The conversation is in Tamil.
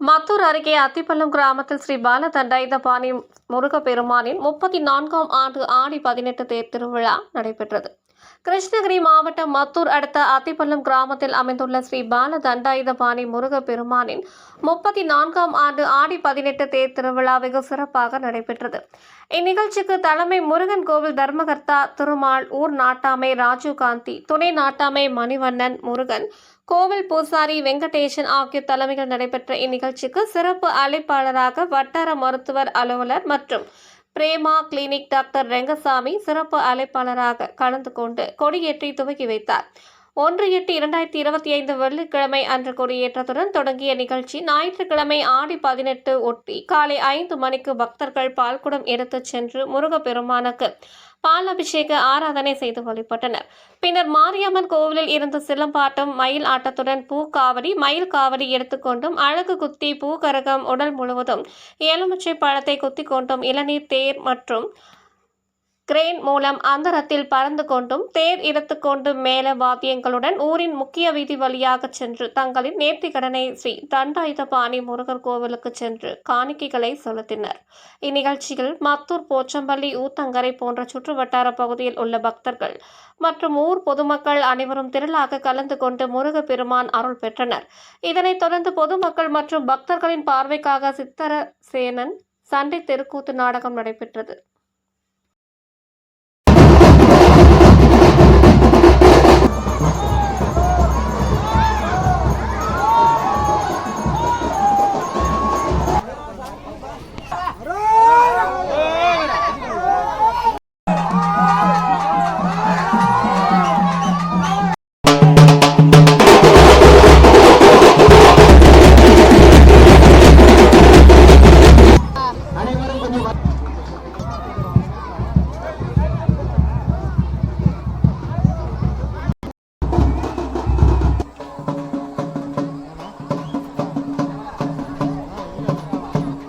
மத்தூர் அருகே அத்திப்பள்ளம் கிராமத்தில் ஸ்ரீ பாலதண்டாயுதபாணி முருகப்பெருமானின் முப்பத்தி நான்காம் ஆண்டு ஆடி பதினெட்டு தேர் திருவிழா நடைபெற்றது. கிருஷ்ணகிரி மாவட்டம் மத்தூர் அடுத்த அத்திப்பள்ளம் கிராமத்தில் அமைந்துள்ள ஸ்ரீ பால தண்டாயுதபாணி முருக முருகப்பெருமானின் முப்பத்தி நான்காம் ஆண்டு ஆடி பதினெட்டு தேர் திருவிழா வெகு சிறப்பாக நடைபெற்றது. இந்நிகழ்ச்சிக்கு தலைமை முருகன் கோவில் தர்மகர்த்தா திருமால் ஊர் நாட்டாமை ராஜீவ்காந்தி துணை நாட்டாமை மணிவண்ணன் முருகன் கோவில் பூசாரி வெங்கடேசன் ஆகிய தலைமையில் நடைபெற்ற இந்நிகழ்ச்சிக்கு சிறப்பு அழைப்பாளராக வட்டார மருத்துவர் அலுவலர் மற்றும் பிரேமா கிளினிக் டாக்டர் ரெங்கசாமி சிறப்பு அழைப்பாளராக கலந்து கொண்டு கொடியேற்றி துவக்கி வைத்தார். ஒன்று எட்டு இரண்டாயிரத்தி இருபத்தி ஐந்து வெள்ளிக்கிழமை அன்று கொடியேற்றத்துடன் தொடங்கிய நிகழ்ச்சி ஞாயிற்றுக்கிழமை ஆடி பதினெட்டு ஒட்டி காலை ஐந்து மணிக்கு பக்தர்கள் பால்குடம் எடுத்துச் சென்று முருகப்பெருமானுக்கு பால் அபிஷேக ஆராதனை செய்து வழிபட்டனர். பின்னர் மாரியம்மன் கோவிலில் இருந்து சிலம்பாட்டம் மயில் ஆட்டத்துடன் பூக்காவடி மயில் காவடி எடுத்துக்கொண்டும் அழகு குத்தி பூ கரகம் உடல் முழுவதும் எலுமிச்சை பழத்தை குத்தி கொண்டும் இளநீர் தேர் மற்றும் கிரேன் மூலம் அந்தரத்தில் பறந்து கொண்டும் தேர் இழுத்து கொண்டும் மேல வாத்தியங்களுடன் ஊரின் முக்கிய வீதி வழியாக சென்று தங்களின் நேர்த்திக்கடனை ஸ்ரீ தண்டாயுதபாணி முருகர் கோவிலுக்கு சென்று காணிக்கைகளை செலுத்தினர். இந்நிகழ்ச்சியில் மத்தூர் போச்சம்பள்ளி ஊத்தங்கரை போன்ற சுற்றுவட்டார பகுதியில் உள்ள பக்தர்கள் மற்றும் ஊர் பொதுமக்கள் அனைவரும் திரளாக கலந்து கொண்டு முருகப்பெருமான் அருள் பெற்றனர். இதனைத் தொடர்ந்து பொதுமக்கள் மற்றும் பக்தர்களின் பார்வைக்காக சித்தர சேனன் சண்டை தெருக்கூத்து நாடகம் நடைபெற்றது. ধন্যবাদ